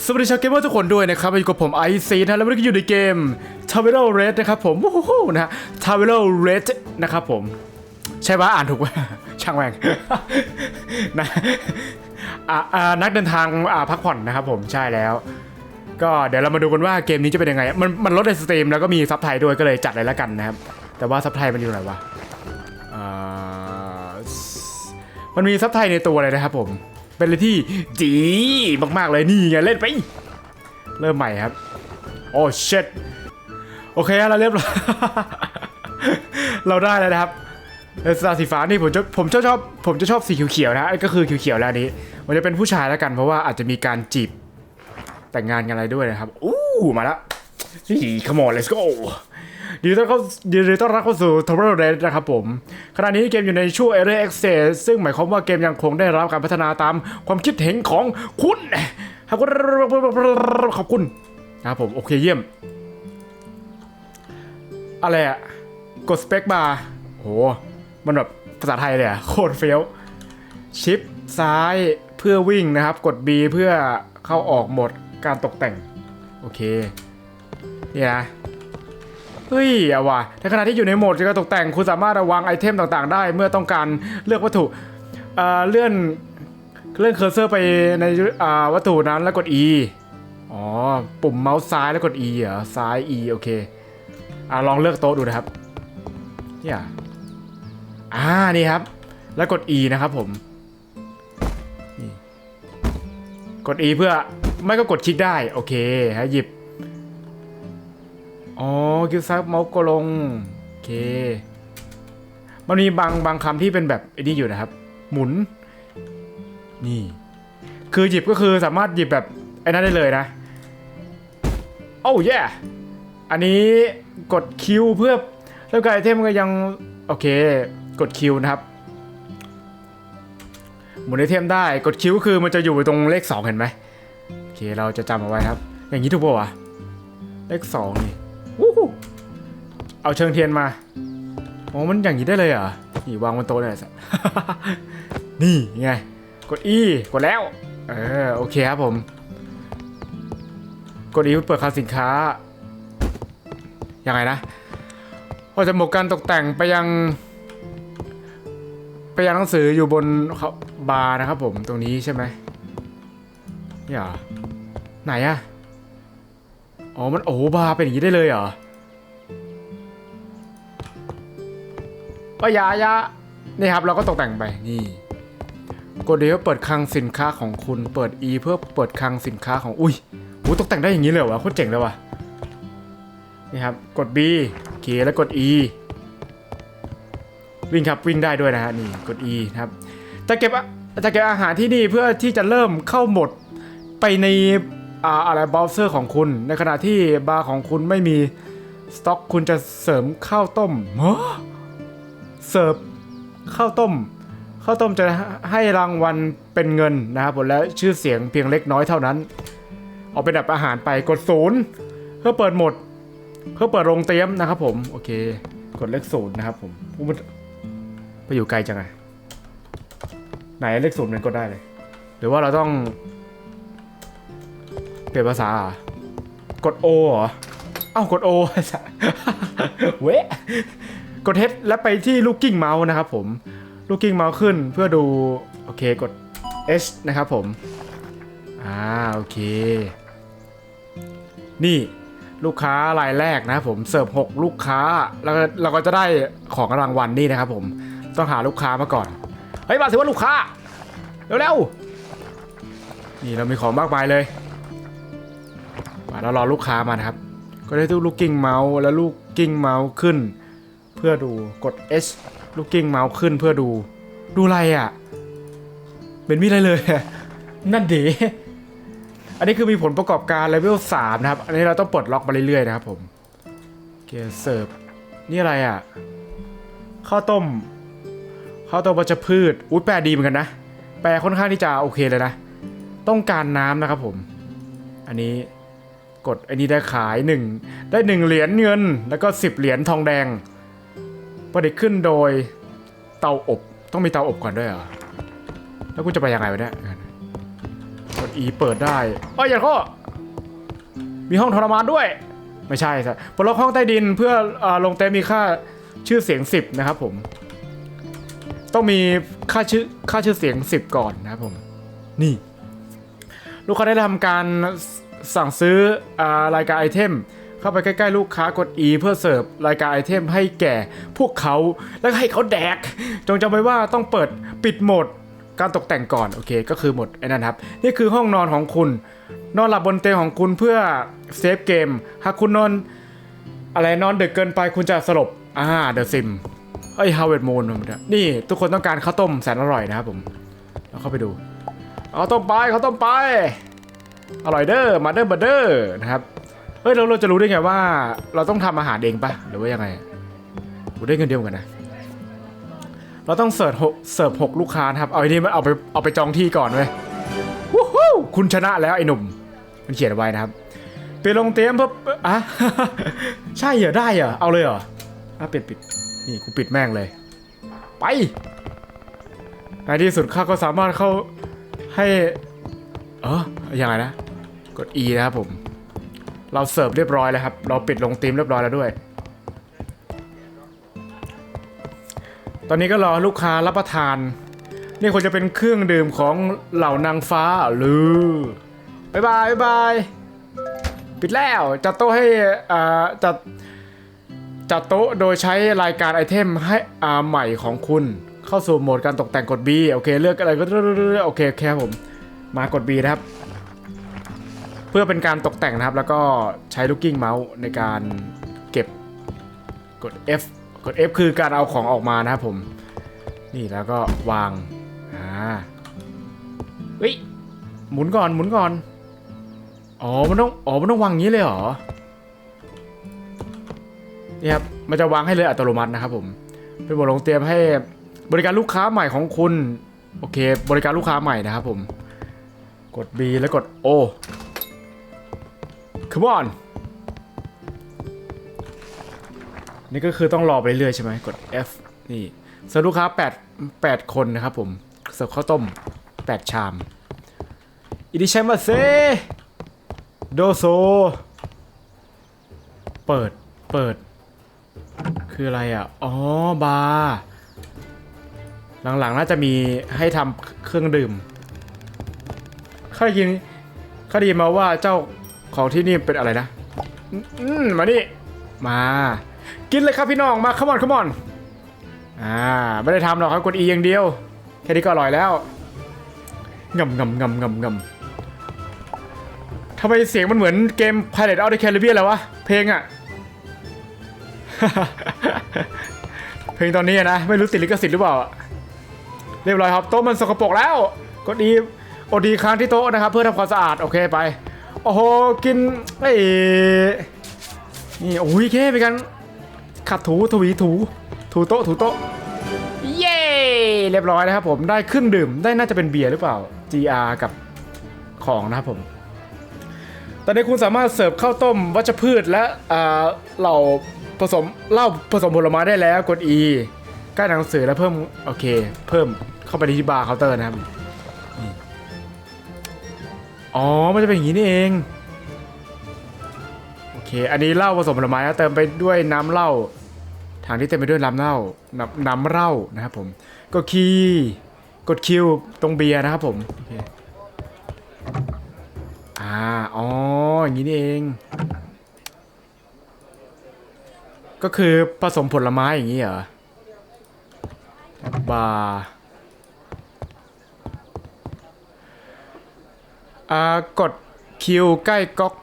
สวัสดีชาวเกมเมอร์ทุกคนด้วยนะครับอยู่กับผมไอซีนะแล้ววันนี้ก็อยู่ในเกม t a v e l o Red นะครับผมโอ้โหนะฮะ t a v e l o Red นะครับผม ใช่ปะอ่านถูกปะช่างแม่งนะอ่าอ่านักเดินทางพักผ่อนนะครับผมใช่แล้ว ก็เดี๋ยวเรามาดูกันว่าเกมนี้จะเป็นยังไง มันมันลดในสตรีมแล้วก็มีซับไทยด้วยก็เลยจัดเลยล้วกันนะครับ แต่ว่าซับไทยมันอยู่ไหนวะมันมีซับไทยในตัวเลยนะครับผม เป็นอะไรที่ดีมากๆเลยนี่ไงเล่นไป เริ่มใหม่ครับ โอ้เช็ดโอเคเราเรียบร้อยเราได้แล้วนะครับสตาร์สีฟ้านี่ผมจะผมชอบชอบผมจะชอบสีเขียวๆนะก็คือเขียวๆแล้วนี้มันจะเป็นผู้ชายแล้วกันเพราะว่าอาจจะมีการจีบแต่งงานกันอะไรด้วยนะครับอู้มาแล้วนี่ come on let's go ดีต้อนเข้าดีต้อนรับเข้าสู่ t o r r e r Red นะครับผม ขณะนี้เกมอยู่ในช่วง Early Access ซึ่งหมายความว่าเกมยังคงได้รับการพัฒนาตามความคิดเห็นของคุณขอบคุณขอบคุณนะครับผม โอเคเยี่ยม อะไรอะกดสเปคบาร์โห มันแบบภาษาไทยเลยอะโคตรเฟี้ยว ชิปซ้ายเพื่อวิ่งนะครับ กด B เพื่อเข้าออกหมดการตกแต่ง โอเคนี่นะ เฮ้ยอาว่ะในขณะที่อยู่ในโหมดการตกแต่งคุณสามารถระวังไอเทมต่างๆ ได้ เมื่อต้องการเลือกวัตถุเอ่อเลื่อนเลื่อนเคอร์เซอร์ไปในวัตถุนั้นแล้วกด E อ๋อ ปุ่มเมาส์ซ้ายแล้วกด E เหรอ ซ้าย E โอเคอ่าลองเลือกโต๊ะดูนะครับเนี่ยอ่า นี่ครับ แล้วกด E นะครับผม กด E เพื่อไม่ก็กดคลิกได้ โอเคฮะหยิบ อ๋อคิวซับเมาส์ก็ลง โอเค มันมีบางบางคำที่เป็นแบบไอ้นี่อยู่นะครับ หมุน นี่ คือหยิบก็คือสามารถหยิบแบบไอ้นั่นได้เลยนะ โอ้ย yeah! อันนี้กดคิวเพื่อแล้วก็ไอเทมก็ยัง โอเค กดคิวนะครับ หมุนไอเทมได้ กดคิวคือมันจะอยู่ตรงเลข 2 เห็นไหมโอเค เราจะจำเอาไว้ครับ อย่างนี้ถูกป่าวะเลขสองนี่ วู้เอาเชิงเทียนมาโอ้มันอย่างนี้ได้เลยเหรอนี่วางบนโต๊ะเลยสัสนี่ไง กด E กดแล้ว เออโอเคครับผม กด E เพื่อเปิดคลังสินค้า ยังไงนะพอจะหมกการตกแต่งไปยัง ไปยังหนังสืออยู่บนเขาบาร์นะครับผมตรงนี้ใช่ไหมนี่เหรอไหนอะ อ๋อ มันโอ้บาเป็นอย่างนี้ได้เลยเหรอปะยายะนี่ครับเราก็ตกแต่งไปนี่กดเดี๋ยวเปิดคลังสินค้าของคุณเปิด E เพื่อเปิดคลังสินค้าของอุ้ยโอ้ตกแต่งได้อย่างนี้เลยเหรอวะโคตรเจ๋งเลยว่ะนี่ครับกด B โอเคแล้วกด E วิ่งครับวิ่งได้ด้วยนะฮะนี่กด E นะครับจะเก็บอะจะเก็บอาหารที่นี่เพื่อที่จะเริ่มเข้าหมดไปใน อาอะไรบราว์เซอร์ของคุณ ในขณะที่บาร์ของคุณไม่มีสต็อกคุณจะเสริมข้าวต้มเสิร์ฟข้าวต้มข้าวต้มจะให้รางวัลเป็นเงินนะครับผมและชื่อเสียงเพียงเล็กน้อยเท่านั้น เอาเป็นแบบอาหารไปกดศูนย์เพื่อเปิดหมด เพื่อเปิดโรงเตรียมนะครับผม โอเค กดเลขศูนย์นะครับผมไปอยู่ไกลจังไงไหนเลขศูนย์มันกดได้เลย หรือว่าเราต้อง เปลี่ยนภาษาเหรอกด O เหรอ เอ้ากด O เว้กด H แล้วไปที่ลูกกิ้งเมาส์นะครับผมลูกกิ้งเมาส์ขึ้นเพื่อดู โอเคกด H นะครับผม อ่า โอเค นี่ลูกค้ารายแรกนะครับผมเสิร์ฟ6ลูกค้าแล้วเราก็จะได้ของรางวัลนี่นะครับผมต้องหาลูกค้ามาก่อน เฮ้ยมาสิว่าลูกค้า เร็วๆนี่เรามีของมากมายเลย แล้วรอลูกค้ามานะครับ ก็ได้ทุกลูกกิ้งเมาส์แล้วลูกกิ้งเมาส์ขึ้น เพื่อดูกด H ลูกกิ้งเมาส์ขึ้นเพื่อดู ดูอะไรอะ เป็นมีอะไรเลย นั่นดีอันนี้คือมีผลประกอบการเลเวล3นะครับ อันนี้เราต้องปลดล็อกมาเรื่อยๆนะครับผมเกียร์เสิร์ฟนี่อะไรอะข้าวต้มข้าวต้มวัชพืชอุ้ยแปลดีเหมือนกันนะ แปลค่อนข้างที่จะโอเคเลยนะ ต้องการน้ำนะครับผม อันนี้ กดไอันนี้ได้ขาย 1 ได้ 1 เหรียญเงิน แล้วก็ 10 เหรียญทองแดงประดิษฐ์ขึ้นโดยเตาอบต้องมีเตาอบก่อนด้วยเหรอ แล้วกูจะไปยังไงวะเนี่ยกด E เปิดได้เอ้ยอย่าเข้อมีห้องทรมานด้วย ไม่ใช่สิปลดล็อกห้องใต้ดินเพื่ออลงเต็มมีค่าชื่อเสียง 10 นะครับผม ต้องมีค่าชื่อค่าชื่อเสียง 10 ก่อนนะครับผม นี่ ลูกค้าได้ทำการ สั่งซื้ออรายการไอเทมเข้าไปใกล้ๆลูกค้ากด E เพื่อเสิร์ฟรายการไอเทมให้แก่พวกเขาแล้วให้เขาแดก จงจำไว้ว่าต้องเปิดปิดโหมดการตกแต่งก่อนโอเคก็คือหมดไอ้นั่นครับ นี่คือห้องนอนของคุณ นอนหลับบนเตียงของคุณเพื่อเซฟเกม หากคุณนอนอะไรนอนดึกเกินไปคุณจะสลบอ่าเดอะซิมเอ้ยฮาวเวิร์ดมูนนี่ ทุกคนต้องการข้าวต้มแสนอร่อยนะครับผมเราเข้าไปดูเอาต้มไปเขาต้มไป อร่อยเด้อมาเด้อมาเด้อนะครับเฮ้ยเราเราจะรู้ได้ไงว่า เราต้องทำอาหารเองปะหรือว่ายังไงกูได้เงินเดือนเหมือนกันนะเราต้องเสิร์ฟหกเสิร์ฟหกลูกค้านะครับเอาไอ้นี่มันเอาไปเอาไปจองที่ก่อนเว้ยวู้ฮู้คุณชนะแล้วไอ้หนุ่ม มันเขียนไว้นะครับไปลงเตรียมเพื่ออะใช่เหรอได้เหรอเอาเลยเหรออะปิดปิดนี่กูปิดแม่งเลย ไปในที่สุดข้าก็สามารถเข้าให้ เออยังไงนะ กด E นะครับผม เราเสิร์ฟเรียบร้อยแล้วครับ เราปิดลงตีมเรียบร้อยแล้วด้วย ตอนนี้ก็รอลูกค้ารับประทาน นี่ควรจะเป็นเครื่องดื่มของเหล่านางฟ้าหรือบายบายบายบายปิดแล้วจัดโต๊ะให้อ่าจัดจัดโต๊ะโดยใช้รายการไอเทมให้อ่าใหม่ของคุณ เข้าสู่โหมดการตกแต่งกด B โอเค เลือกอะไรก็โอเคโอเคครับผม มากด B นะครับ เพื่อเป็นการตกแต่งนะครับ แล้วก็ใช้ลูกกิ้งเมาส์ในการเก็บกด F กด F คือการเอาของออกมานะครับผม นี่แล้วก็วางอ่าเฮ้ยหมุนก่อนหมุนก่อนอ๋อมันต้องอ๋อมันต้องวางอย่างนี้เลยเหรอนี่ครับมันจะวางให้เลยอัตโนมัตินะครับผมเป็นบทลงเตรียมให้บริการลูกค้าใหม่ของคุณ โอเค บริการลูกค้าใหม่นะครับผม กด B แล้วกด O Come on นี่ก็คือต้องรอไปเรื่อยใช่ไหมกด F นี่เสิร์ฟลูกค้า8 8 คนนะครับผมเสิร์ฟข้าวต้ม 8 ชามอิดิชัยมาเซโดโซ เปิด เปิด คืออะไรอะ อ๋อ บาร์ หลังๆ น่าจะมีให้ทำเครื่องดื่ม ข้าได้ยินข้าได้ยินมาว่าเจ้าของที่นี่เป็นอะไรนะ อืมมานี่มา กินเลยครับพี่น้องมาขมอนขมอนอ่าไม่ได้ทำหรอกครับกด E อย่างเดียว แค่นี้ก็อร่อยแล้วงำงำงำงำงำทำไมเสียงมันเหมือนเกม Pirate of the Caribbean แล้ววะ เพลงอะเพลงตอนนี้นะ ไม่รู้ติดลิขสิทธิ์หรือเปล่า เรียบร้อยครับโต๊ะมันสกปรกแล้ว กดดี อดีค้างที่โต๊ะนะครับ เพื่อทำความสะอาดโอเคไป โอ้โหกินไอ้นี่โอ้ยแค่ไปกันขัดถูถวีถู ถูโต๊ะถูโต๊ะเย้เรียบร้อยนะครับผมได้เครื่องดื่มได้น่าจะเป็นเบียร์หรือเปล่า GR กับของนะครับผมตอนนี้คุณสามารถเสิร์ฟข้าวต้มวัชพืชและอ่าเหล่าผสมเหล้าผสมผลไม้ได้แล้วกด E ใกล้หนังสือแล้วเพิ่มโอเค เพิ่มเข้าไปที่บาร์เคาน์เตอร์นะครับ อ๋อ มันจะเป็นอย่างนี้นี่เอง โอเค อันนี้เหล้าผสมผลไม้นะเติมไปด้วยน้ำเหล้าถังที่เต็มไปด้วยน้ำเหล้า น้ำน้ำเหล้านะครับผม กดคีย์กดคิวตรงเบียร์นะครับผมโอเคอ่า อ๋อ อย่างนี้นี่เอง ก็คือผสมผลไม้อย่างนี้เหรอบาร์ อ่ากดคิวใกล้ก๊อก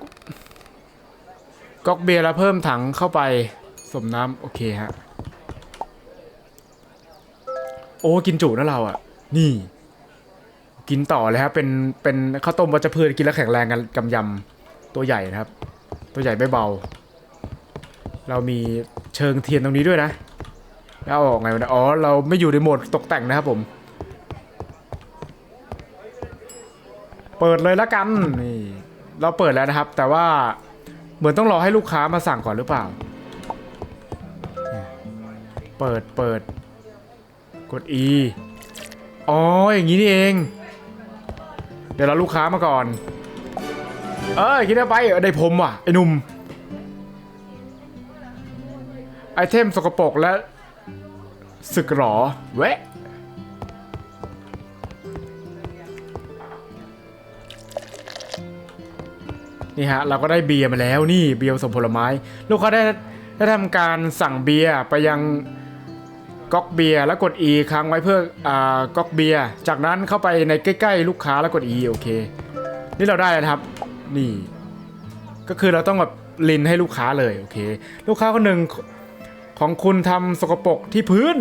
ก๊อกเบียร์แล้วเพิ่มถังเข้าไปสมน้ำโอเคฮะ โอ้กินจุนะเราอะ นี่ กินต่อเลยครับเป็นเป็นข้าวต้มวัชพืชกินแล้วแข็งแรงกันกำยำตัวใหญ่นะครับ ตัวใหญ่ไม่เบา เรามีเชิงเทียนตรงนี้ด้วยนะ แล้วออกไงวะนะอ๋อ เราไม่อยู่ในโหมดตกแต่งนะครับผม เปิดเลยละกันนี่เราเปิดแล้วนะครับ แต่ว่าเหมือนต้องรอให้ลูกค้ามาสั่งก่อนหรือเปล่า เปิดเปิด กด E อ๋ออย่างนี้นี่เอง เดี๋ยวเราลูกค้ามาก่อน เอ้ยกินได้ไปเออได้ผมว่ะไอ้หนุ่มไอเทมสกปรกและ สึกหรอแวะ นี่ฮะเราก็ได้เบียร์มาแล้วนี่เบียร์ผสมผลไม้ ลูกค้าได้ได้ทำการสั่งเบียร์ไปยังก๊อกเบียร์แล้วกด E ค้างไว้เพื่ออ่าก๊อกเบียร์จากนั้นเข้าไปในใกล้ ๆ ลูกค้าแล้วกด E โอเค นี่เราได้นะครับนี่ ก็คือเราต้องแบบลินให้ลูกค้าเลยโอเค ลูกค้าคนหนึ่งของคุณทำสกปรกที่พื้น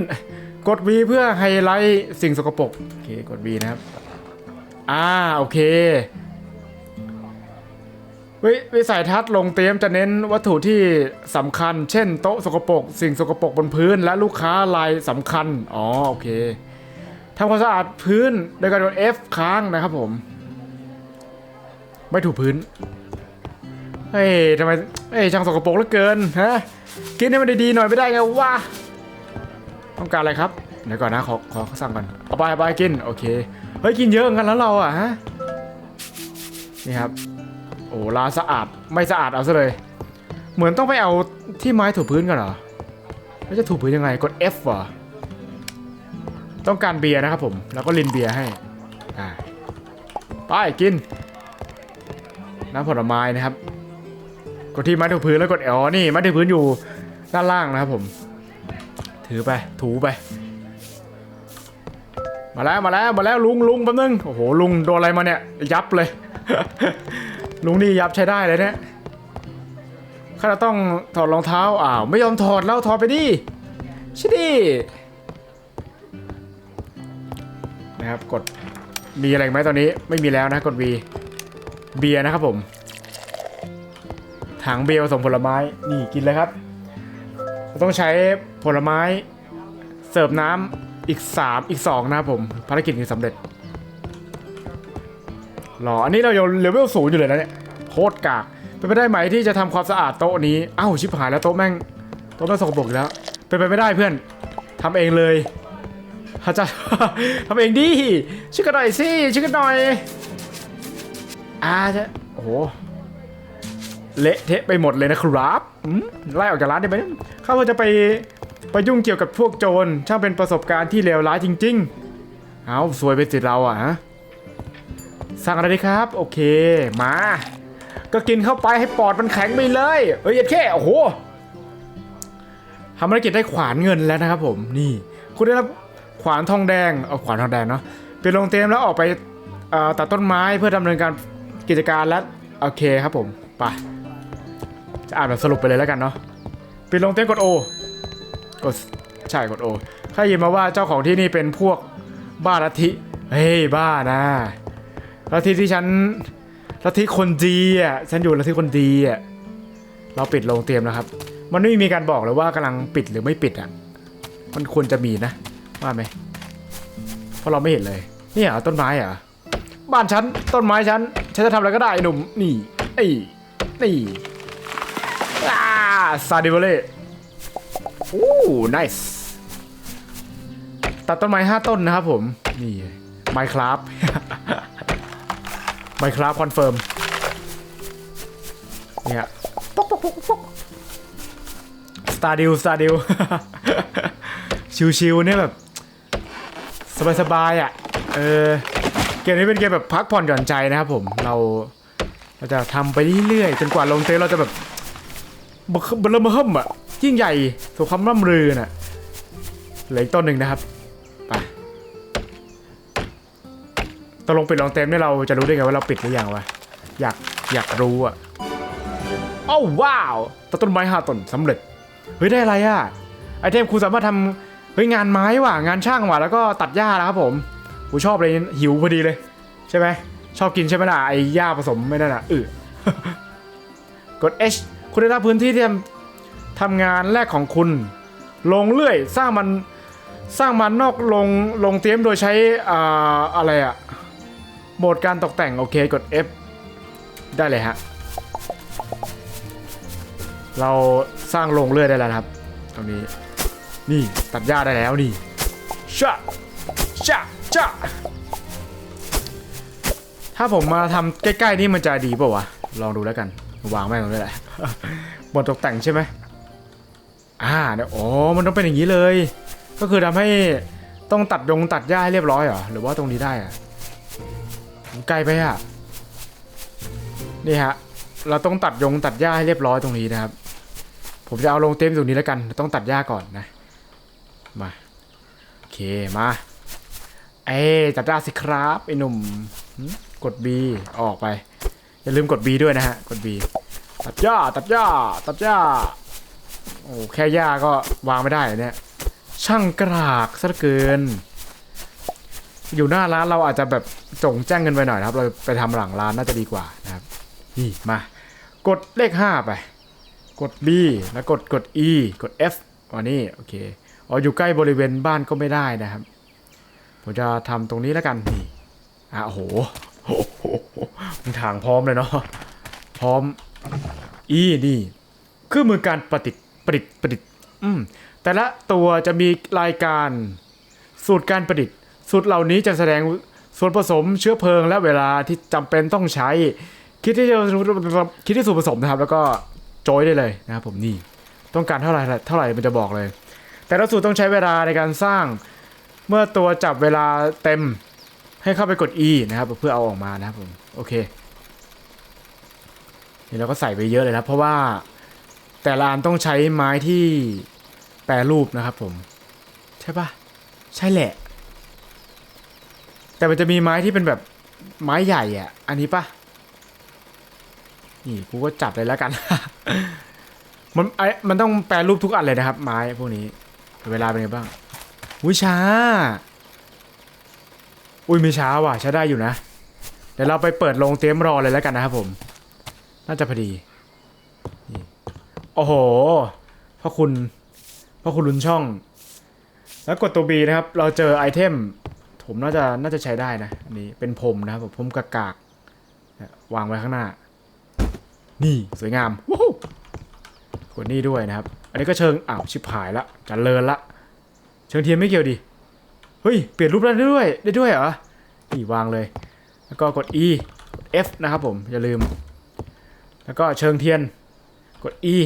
กด V เพื่อไฮไลท์สิ่งสกปรกโอเคกด V นะครับ อ่าโอเค วิวิสัยทัศน์ลงเตรียมจะเน้นวัตถุที่สำคัญ เช่น โต๊ะสกปรกสิ่งสกปรกบนพื้น และลูกค้ารายสำคัญ อ๋อโอเคทำความสะอาดพื้นโดยการกด F ค้างนะครับผม ไม่ถูพื้น เฮ้ยทำไมเฮ้ยช่างสกปรกเหลือเกินฮะกินให้มันดีๆหน่อยไม่ได้ไงวะต้องการอะไรครับเดี๋ยวก่อนนะขอขอสั่งก่อนเอาไปเอาไปกินโอเคเฮ้ยกินเยอะกันแล้วเราอะฮะนี่ครับ โอ้ร้านสะอาดไม่สะอาดเอาซะเลย เหมือนต้องไปเอาที่ไม้ถูพื้นกันเหรอแล้วจะถูพื้นยังไงกด F เหรอต้องการเบียร์นะครับผมแล้วก็ลินเบียร์ให้อ่าไปกินน้ำผลไม้นะครับ กดที่ไม้ถูพื้นแล้วกดอ๋อนี่ไม้ถูพื้นอยู่ด้านล่างนะครับผม ถือไปถูไป มาแล้วมาแล้วมาแล้วลุงลุงแป๊บนึงโอ้โหลุงโดนอะไรมาเนี่ยยับเลย ลุงนี่ยับใช้ได้เลยเนี่ยข้าจะต้องถอดรองเท้าอ้าวไม่ยอมถอดแล้วถอดไปดิชิดินะครับกดมีอะไรไหมตอนนี้ไม่มีแล้วนะกด V เบียร์นะครับผมถังเบียร์ผสมผลไม้นี่กินเลยครับต้องใช้ผลไม้เสิร์ฟน้ำอีก 3 อีก 2 นะครับผมภารกิจนี้สำเร็จ หรอ อันนี้เรายังเลเวลศูนย์อยู่เลยนะเนี่ยโคตรกากเป็นไปได้ไหมที่จะทำความสะอาดโต๊ะนี้อ้าวชิบหายแล้วโต๊ะแม่งโต๊ะแม่งสกปรกแล้วเป็นไปไม่ได้เพื่อนทำเองเลยเขาจะทำเองดิช่วยกันหน่อยสิช่วยกันหน่อยอาจะโอ้โหเละเทะไปหมดเลยนะครับไล่ออกจากร้านได้ไหมข้าว่าจะไปไปยุ่งเกี่ยวกับพวกโจรช่างเป็นประสบการณ์ที่เลวร้ายจริง ๆ เอาสวยไปสิเราอะฮะ สั่งอะไรดีครับ โอเค มา ก็กินเข้าไปให้ปอดมันแข็งไปเลย เฮ้ยแค่โอ้โหทำภารกิจได้ขวานเงินแล้วนะครับผม นี่ คุณได้รับขวานทองแดง เอาขวานทองแดงเนาะเป็นลงเตรียมแล้วออกไปตัดต้นไม้เพื่อดำเนินการกิจการแล้วโอเคครับผม ไป จะอ่านแบบสรุปไปเลยแล้วกันเนาะปิดลงเต้นกดโอกดใช่กดโอข้ายินมาว่าเจ้าของที่นี่เป็นพวกบ้าลัทธิ เฮ้ยบ้านะ ลัทธิที่ฉันลัทธิคนดีอะฉันอยู่ลัทธิคนดีอะเราปิดโรงเตรียมนะครับ มันไม่มีการบอกเลยว่ากำลังปิดหรือไม่ปิดอะมันควรจะมีนะว่าไหมเพราะเราไม่เห็นเลยนี่เหรอต้นไม้เหรอบ้านฉันต้นไม้ฉันฉันจะทำอะไรก็ได้หนุ่มนี่ไอ้นี่อาซาดิเวเล่โอ้ไนส์ตัดต้นไม้ห้าต้นนะครับผม นี่ไมครับ ไมครับคอนเฟิร์มเนี่ยป๊อกป๊อกป๊อกป๊อกสตาร์ดิวสตาร์ดิวชิวๆเนี่ยแบบ สบายๆอะเออเกมนี้เป็นเกมแบบพักผ่อนหย่อนใจนะครับผมเราเราจะทำไปเรื่อยๆจนกว่าลงเตะเราจะแบบบเบลเริ่มเฮิมอะยิ่งใหญ่สุคำร่ำลือน่ะเหลืออีกต้นหนึ่งนะครับ ตกลงปิดลองเต็มเนี่ยเราจะรู้ได้ไงว่าเราปิดหรือยังวะ อยากอยากรู้อะโอ้าว้าวตัดต้นไม้ห้าต้นสำเร็จ เฮ้ยได้อะไรอะไอเทมครูสามารถทำเฮ้ยงานไม้ว่ะงานช่างว่ะแล้วก็ตัดหญ้านะครับผมกูชอบเลยหิวพอดีเลย ใช่ไหมชอบกินใช่ไหมล่ะไอ้หญ้าผสมไม่ได้น่ะอือกด H คุณได้รับพื้นที่ที่ทำทำงานแรกของคุณ ลงเลื่อยสร้างมันสร้างมันนอกลงลงเตรียมโดยใช้อ่าอะไรอะ โหมดการตกแต่งโอเคกด F ได้เลยฮะ เราสร้างลงเลื่อยได้แล้วครับ ตรงนี้ นี่ตัดหญ้าได้แล้วนี่ชะชะชะถ้าผมมาทำใกล้ๆนี่มันจะดีเปล่าวะ ลองดูแล้วกัน วางแม่งตรงนี้แหละบนตกแต่งใช่ไหมอ่าเนี่ยโอ้มันต้องเป็นอย่างนี้เลย ก็คือทำให้ต้องตัดยงตัดหญ้าให้เรียบร้อยเหรอ หรือว่าตรงนี้ได้อะ ไกลไปอะนี่ฮะ เราต้องตัดยงตัดหญ้าให้เรียบร้อยตรงนี้นะครับ ผมจะเอาลงเต็มตรงนี้แล้วกัน ต้องตัดหญ้าก่อนนะ มา โอเค มา เอ้ตัดหญ้าสิครับไอ้หนุ่ม กด B ออกไป อย่าลืมกด B ด้วยนะฮะ กด B ตัดหญ้า ตัดหญ้า ตัดหญ้า โอ้ แค่หญ้าก็วางไม่ได้เนี่ย ช่างกรากซะเกิน อยู่หน้าร้านเราอาจจะแบบจงแจ้งเงินไปหน่อยนะครับ เราไปทำหลังร้านน่าจะดีกว่านะครับ นี่มากดเลข 5 ไป กด B แล้วกดกด E กด F อ๋อนี่โอเคอ๋ออยู่ใกล้บริเวณบ้านก็ไม่ได้นะครับ ผมจะทำตรงนี้แล้วกันนี่อะโอ้โหโหทางพร้อมเลยเนาะพร้อม E นี่คือมือการประดิษฐ์ประดิษฐ์ประดิษฐ์อืมแต่ละตัวจะมีรายการสูตรการประดิษฐ์ สูตรเหล่านี้จะแสดงส่วนผสมเชื้อเพลิงและเวลาที่จำเป็นต้องใช้ คิดที่จะคิดที่ส่วนผสมนะครับ แล้วก็โจยได้เลยนะครับผมนี่ต้องการเท่าไหร่เท่าไหร่มันจะบอกเลย แต่ละสูตรต้องใช้เวลาในการสร้าง เมื่อตัวจับเวลาเต็มให้เข้าไปกด E นะครับเพื่อเอาออกมานะครับผมโอเคนี่เราก็ใส่ไปเยอะเลยนะเพราะว่าแต่ละอันต้องใช้ไม้ที่แปรรูปนะครับผม ใช่ปะใช่แหละ แต่มันจะมีไม้ที่เป็นแบบไม้ใหญ่อะ อันนี้ปะนี่กูก็จับเลยแล้วกัน มันไอมันต้องแปรรูปทุกอันเลยนะครับ ไม้พวกนี้ เวลาเป็นไงบ้างอุ้ยช้า อุ้ยไม่ช้าว่ะใช้ได้อยู่นะ เดี๋ยวเราไปเปิดโรงเตรียมรอเลยแล้วกันนะครับผม น่าจะพอดี โอ้โหพ่อคุณพ่อคุณลุนช่อง แล้วกดตัว B นะครับ เราเจอไอเทม ผมน่าจะน่าจะใช้ได้นะอันนี้เป็นพรมนะครับผมพรมกากากวางไว้ข้างหน้า นี่สวยงามวู้ฮู้กดนี่ด้วยนะครับ อันนี้ก็เชิงอ้าวชิบหายละจะเลินละ เชิงเทียนไม่เกี่ยวดิเฮ้ยเปลี่ยนรูปได้ด้วยได้ด้วยเหรอนี่วางเลย แล้วก็กด E กด F นะครับผมอย่าลืม แล้วก็เชิงเทียนกด E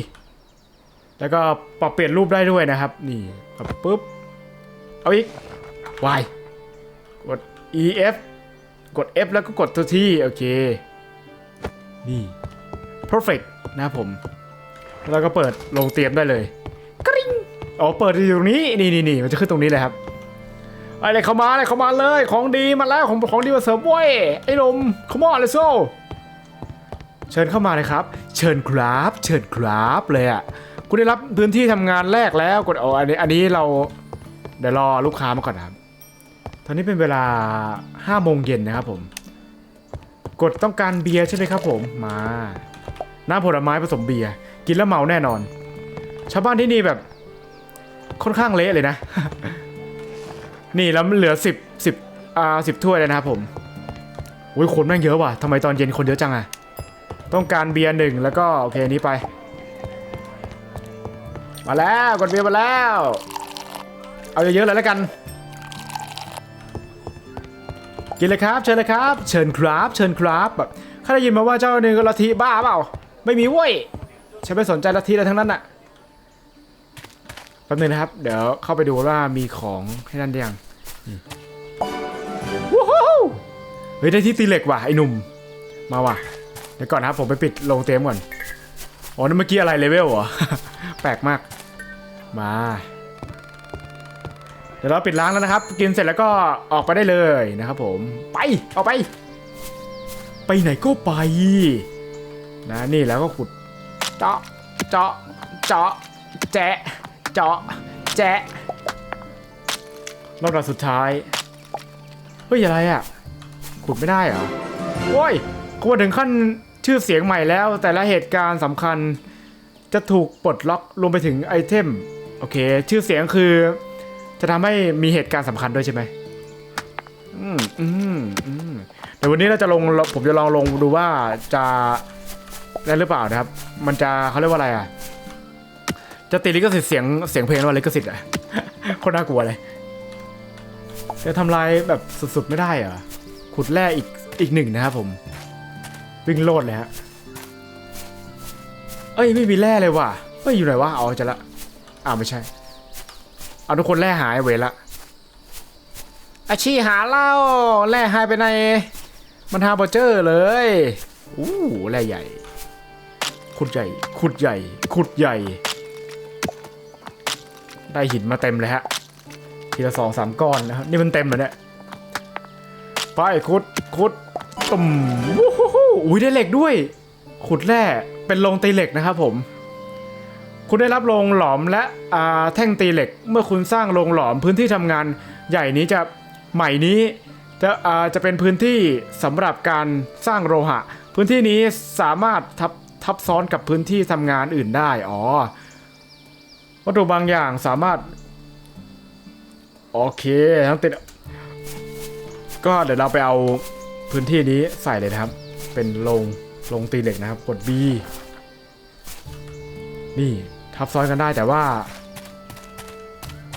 แล้วก็ปรับเปลี่ยนรูปได้ด้วยนะครับ นี่ปุ๊บเอาอีก Y E F กด F แล้วก็กดตัวที่โอเค นี่ perfect นะผม แล้วก็เปิดลงเตรียมได้เลยกริ๊งอ๋อเปิดอยู่ตรงนี้นี่นี่นี่มันจะขึ้นตรงนี้เลยครับอะไรเข้ามาอะไรเข้ามาเลย ของดีมาแล้วของของดีมาเสริมเว้ยไอ้หนม come on let's go เชิญเข้ามาเลยครับ เชิญครับ เชิญครับเลยอะคุณได้รับพื้นที่ทำงานแรกแล้วกดอ๋ออันนี้อันนี้เราเดี๋ยวรอลูกค้ามาก่อนครับ อนนี้เป็นเวลา5โมงเย็นนะครับผม กดต้องการเบียร์ใช่ไหมครับผมมาน้ำผลไม้ผสมเบียร์กินแล้วเมาแน่นอน ชาวบ้านที่นี่แบบค่อนข้างเละเลยนะ นี่แล้วเหลือสิบสิบอ่าสิบถ้วยเลยนะครับผมโอ้ยคนแม่งเยอะว่ะทำไมตอนเย็นคนเยอะจังอะต้องการเบียร์หนึ่งแล้วก็โอเคอันนี้ไป มาแล้วกดเบียร์มาแล้ว เอาเยอะๆเลยแล้วกัน กินเลยครับ เชิญเลยครับ เชิญครับ เชิญครับแบบข้าได้ยินมาว่าเจ้าหนึ่งลัทธิบ้าเปล่า ไม่มีเว้ย ฉันไม่สนใจลัทธิอะไรทั้งนั้นอะแป๊บนึงนะครับ เดี๋ยวเข้าไปดูว่ามีของให้นั่นหรือยังนี่วู้ฮู้เฮ้ยได้ที่ตีเหล็กว่ะไอ้หนุ่ม มาว่ะ เดี๋ยวก่อนนะครับผมไปปิดโรงเตรียมก่อน อ๋อนั่นเมื่อกี้อะไรเลเวลเหรอ แปลกมาก มาเดี๋ยวเราปิดร้านแล้วนะครับ กินเสร็จแล้วก็ออกไปได้เลยนะครับผมไปออกไป ไปไหนก็ไปนะนี่แล้วก็ขุดเจาะเจาะเจาะแจะเจาะแจะรอบสุดท้ายเฮ้ยอะไรอะขุดไม่ได้เหรอโอ้ยกูมาถึงขั้นชื่อเสียงใหม่แล้ว แต่ละเหตุการณ์สำคัญจะถูกปลดล็อกรวมไปถึงไอเทมโอเค ชื่อเสียงคือ จะทำให้มีเหตุการณ์สำคัญด้วยใช่ไหมอืมอืมอืมเดี๋ยววันนี้เราจะลงผมจะลองลงดูว่าจะได้หรือเปล่านะครับ มันจะเขาเรียกว่าอะไรอะ จะติดลิขสิทธิ์เสียงเสียงเพลงว่าลิขสิทธิ์อะคนน่ากลัวเลยจะทำลายแบบสุดๆไม่ได้เหรอขุดแร่อีกอีกหนึ่งนะครับผมวิ่งโลดเลยฮะเอ้ยไม่มีแร่เลยว่ะเอ้ยอยู่ไหนวะเอาจะละอ้าวไม่ใช่ เอาทุกคนแร่หายเวละ อาชีหาเล่าแร่หายไปไหนมันหาบอเจอร์เลยอู้แร่ใหญ่ขุดใหญ่ขุดใหญ่ขุดใหญ่ ได้หินมาเต็มเลยฮะทีละสองสามก้อนนะครับนี่มันเต็มเลยเนี่ยไปขุดขุดตุ่มวู้ฮู้ฮู้อุ้ยได้เหล็กด้วย ขุดแร่เป็นโรงตีเหล็กนะครับผม คุณได้รับโรงหลอมและแท่งตีเหล็ก เมื่อคุณสร้างโรงหลอมพื้นที่ทำงานใหญ่นี้จะใหม่นี้จะจะเป็นพื้นที่สำหรับการสร้างโลหะ พื้นที่นี้สามารถทับทับซ้อนกับพื้นที่ทำงานอื่นได้อ๋อวัตถุบางอย่างสามารถ โอเคทั้งติดก็เดี๋ยวเราไปเอาพื้นที่นี้ใส่เลยนะครับ เป็นโรงโรงตีเหล็กนะครับ กด B นี่ ทับซ้อนกันได้แต่ว่า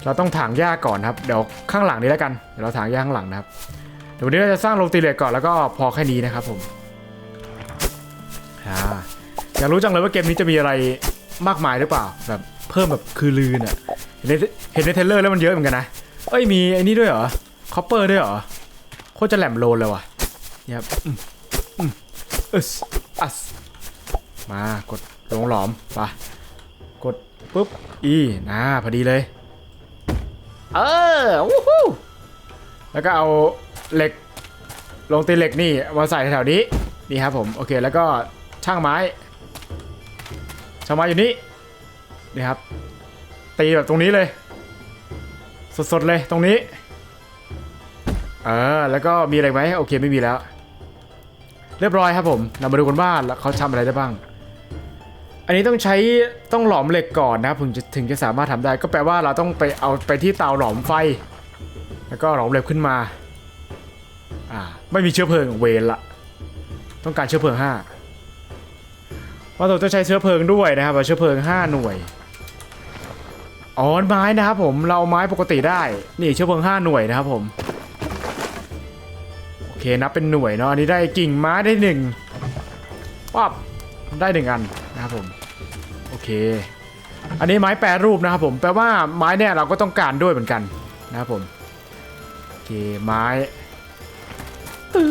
เราต้องถางหญ้าก่อนครับ เดี๋ยวข้างหลังนี้แล้วกันเดี๋ยวเราถางหญ้าข้างหลังนะครับเดี๋ยววันนี้เราจะสร้างโรงตีเหล็กก่อนแล้วก็พอแค่นี้นะครับผมอ่าอยากรู้จังเลยว่าเกมนี้จะมีอะไรมากมายหรือเปล่า แบบเพิ่มแบบคือลือเนี่ยเห็นในเห็นในเทรลเลอร์แล้วมันเยอะเหมือนกันนะเอ้ยมีไอ้นี่ด้วยเหรอคอปเปอร์ด้วยเหรอโคตรจะแหลมโลนเลยว่ะเนี่ยอืมอืมอึสอัสมากดลงหลอมไป ปุ๊บ อีนะพอดีเลย เออวู้ฮู้แล้วก็เอาเหล็ก ลงตีเหล็กนี่มาใส่แถวๆนี้ นี่ครับผม โอเค แล้วก็ช่างไม้ ช่างไม้อยู่นี่ นี่ครับ ตีแบบตรงนี้เลย สดๆเลยตรงนี้ เออ แล้วก็มีอะไรไหมโอเคไม่มีแล้ว เรียบร้อยครับผมเรามาดูกันว่าแล้วเขาทำอะไรได้บ้าง อันนี้ต้องใช้ต้องหลอมเหล็กก่อนนะครับถึงจะถึงจะสามารถทำได้ก็แปลว่าเราต้องไปเอาไปที่เตาหลอมไฟ แล้วก็หลอมเหล็กขึ้นมาอ่าไม่มีเชื้อเพลิงเวรละต้องการเชื้อเพลิงห้าว่าเราต้องใช้เชื้อเพลิงด้วยนะครับเอาเชื้อเพลิงห้าหน่วยอ๋อไม้นะครับผมเราเอาไม้ปกติได้นี่เชื้อเพลิงห้าหน่วยนะครับผมโอเคนับเป็นหน่วยเนาะอันนี้ได้กิ่งไม้ได้หนึ่งปั๊บ ได้หนึ่งอันนะครับผม โอเค อันนี้ไม้แปรรูปนะครับผมแปลว่าไม้เนี่ยเราก็ต้องการด้วยเหมือนกันนะครับผมโอเคไม้ตื้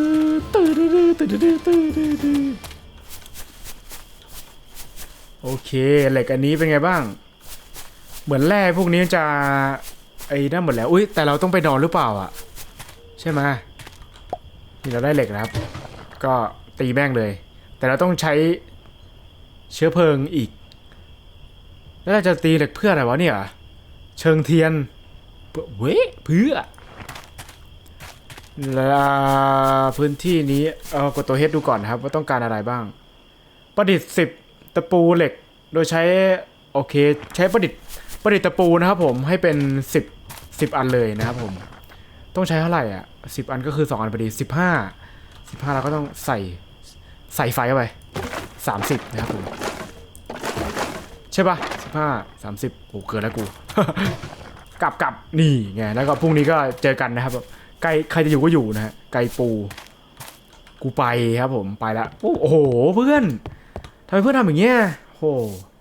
ตื้ตื้ตื้ตื้ตื้โอเคเหล็กอันนี้เป็นไงบ้าง เหมือนแร่พวกนี้จะไอ้นั่นหมดแล้วอุ้ยแต่เราต้องไปนอนหรือเปล่าอะ ใช่ไหมนี่เราได้เหล็กนะครับ ก็ตีแม่งเลย แต่เราต้องใช้ เชื้อเพลิงอีก แล้วเราจะตีเหล็กเพื่ออะไรวะเนี่ย เชิงเทียนเพื่อเว้เพื่อแล้วพื้นที่นี้เอากดตัวเฮดดูก่อนนะครับ ว่าต้องการอะไรบ้าง ประดิษฐ์สิบตะปูเหล็ก โดยใช้โอเค ใช้ประดิษฐ์ประดิษฐ์ตะปูนะครับผมให้เป็นสิบสิบอันเลยนะครับผม ต้องใช้เท่าไหร่อะสิบอันก็คือสองอันพอดีสิบห้าสิบห้าเราก็ต้องใส่ใส่ไฟเข้าไป สามสิบนะครับผม ใช่ปะสิบห้าสามสิบโอ้เกินแล้วกู กลับกลับนี่ไงแล้วก็พรุ่งนี้ก็เจอกันนะครับไกลใครจะอยู่ก็อยู่นะฮะไกลปู กูไปครับผมไปละโอ้โหเพื่อนทำไมเพื่อนทำอย่างเงี้ยโห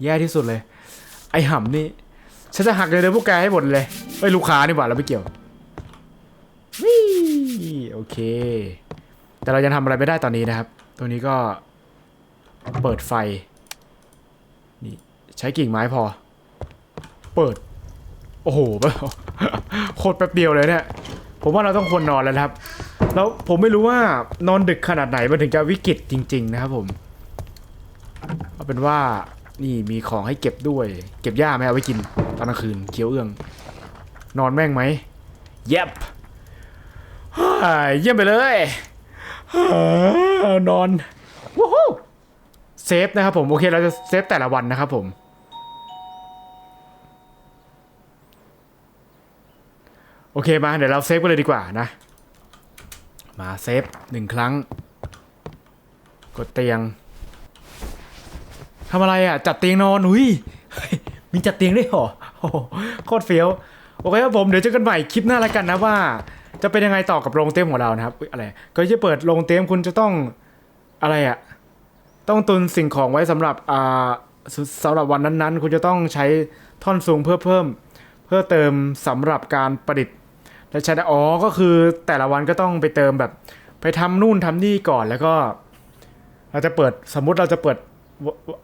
แย่ที่สุดเลย ไอห่ำนี่ฉันจะหักเลยเลยพวกแกให้หมดเลยเฮ้ยลูกค้านี่หว่าเราไม่เกี่ยววิโอเค แต่เรายังทำอะไรไม่ได้ตอนนี้นะครับ ตัวนี้ก็ เปิดไฟ นี่ใช้กิ่งไม้พอ เปิด โอ้โหโคตรแป๊บเดียวเลยเนี่ย ผมว่าเราต้องควรนอนแล้วครับ แล้วผมไม่รู้ว่านอนดึกขนาดไหนมันถึงจะวิกฤตจริง ๆ นะครับผม เอาเป็นว่านี่มีของให้เก็บด้วย เก็บหญ้าไหมเอาไว้กิน ตอนกลางคืนเคี้ยวเอื้อง นอนแม่งไหมเย็บเยี่ยมไปเลยนอนวู้ฮู้ เซฟนะครับผมโอเคเราจะเซฟแต่ละวันนะครับผมโอเคมาเดี๋ยวเราเซฟกันเลยดีกว่านะ มาเซฟหนึ่งครั้ง กดเตียงทำอะไรอะ จัดเตียงนอนอุ้ยมีจัดเตียงได้เหรอโอ้โหโคตรเฟี้ยวโอเคครับผมเดี๋ยวเจอกันใหม่คลิปหน้าแล้วกันนะว่า จะเป็นยังไงต่อกับโรงเต็มของเรานะครับอุ๊ยอะไรก็จะเปิดโรงเต็มคุณจะต้องอะไรอะ ต้องตุนสิ่งของไว้สำหรับอ่าสำหรับวันนั้นๆ คุณจะต้องใช้ท่อนสูงเพื่อเพิ่ม เพื่อเติมสำหรับการประดิษฐ์ และใช้ได้อ๋อก็คือแต่ละวันก็ต้องไปเติมแบบ ไปทำนู่นทำนี่ก่อนแล้วก็ เราจะเปิดสมมุติเราจะเปิด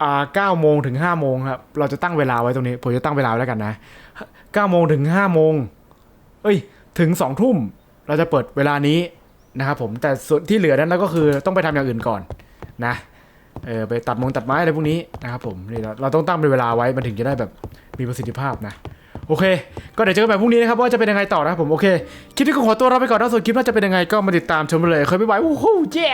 อ่าเก้าโมงถึงห้าโมงครับเราจะตั้งเวลาไว้ตรงนี้ผมจะตั้งเวลาแล้วกันนะเก้าโมงถึงห้าโมงเอ้ย ถึงสองทุ่มเราจะเปิดเวลานี้นะครับผมแต่ส่วนที่เหลือนั้นเราก็คือต้องไปทำอย่างอื่นก่อนนะ เออไปตัดมงตัดไม้อะไรพวกนี้นะครับผมนี่เราเราต้องตั้งเป็นเวลาไว้มันถึงจะได้แบบมีประสิทธิภาพนะโอเค ก็เดี๋ยวเจอกันใหม่พรุ่งนี้นะครับว่าจะเป็นยังไงต่อนะครับผมโอเคคลิปนี้ก็ขอตัวลาไปก่อนนะส่วนคลิปน่าจะเป็นยังไงก็มาติดตามชมเลยเคยไปบายโอ้โหเจ้